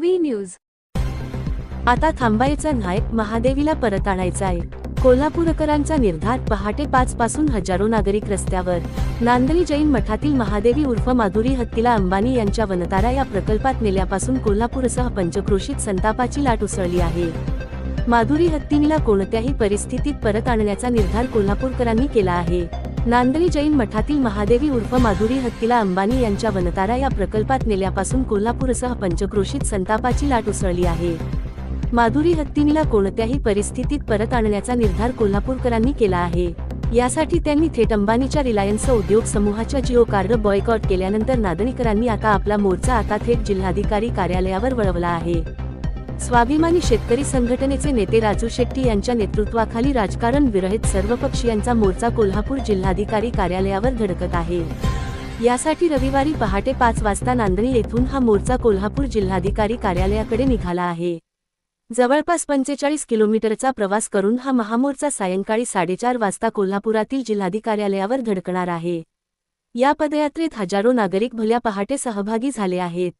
V news. आता थांबायचं न्हाय महादेवीला परत आणायचं आहे. कोल्हापूरकरांचा निर्धार पहाटे पाच पासून हजारो नागरिक रस्त्यावर. नांदरी जैन मठातील महादेवी उर्फ माधुरी हत्तीला अंबानी यांच्या वनतारा या प्रकल्पात नेल्यापासून कोल्हापूरसह पंचक्रोशीत संतापाची लाट उसळली आहे. माधुरी हत्तीनीला कोणत्याही परिस्थितीत परत आणण्याचा निर्धार कोल्हापूरकरांनी केला आहे. नांदरी जैन मठातील महादेवी उर्फ माधुरी हत्तीला अंबानी यांच्या वनतारा या प्रकल्पात नेल्यापासून कोल्हापूरसह पंचक्रोशीत संतापाची लाट उसळली आहे. माधुरी हत्तीनीला कोणत्याही परिस्थितीत परत आणण्याचा निर्धार कोल्हापूरकरांनी केला आहे. यासाठी त्यांनी थेट अंबानीच्या रिलायन्स उद्योग समूहाच्या जिओ कार्ड बॉयकॉट केल्यानंतर नादणीकरांनी आता आपला मोर्चा आता थेट जिल्हाधिकारी कार्यालयावर वळवला आहे. स्वाभिमानी शेतकरी संघटनेचे नेते राजू शेट्टी यांच्या नेतृत्वाखाली राजकारण विरहित सर्वपक्षीयांचा मोर्चा कोल्हापूर जिल्हाधिकारी कार्यालयावर धडकत आहे. यासाठी रविवारी पहाटे पाच वाजता नांदणी येथून हा मोर्चा कोल्हापूर जिल्हाधिकारी कार्यालयाकडे निघाला आहे. जवळपास पंचेचाळीस किलोमीटरचा प्रवास करून हा महामोर्चा सायंकाळी साडेचार वाजता कोल्हापुरातील जिल्हाधिकार्यालयावर धडकणार आहे. या पदयात्रेत हजारो नागरिक भल्या पहाटे सहभागी झाले आहेत.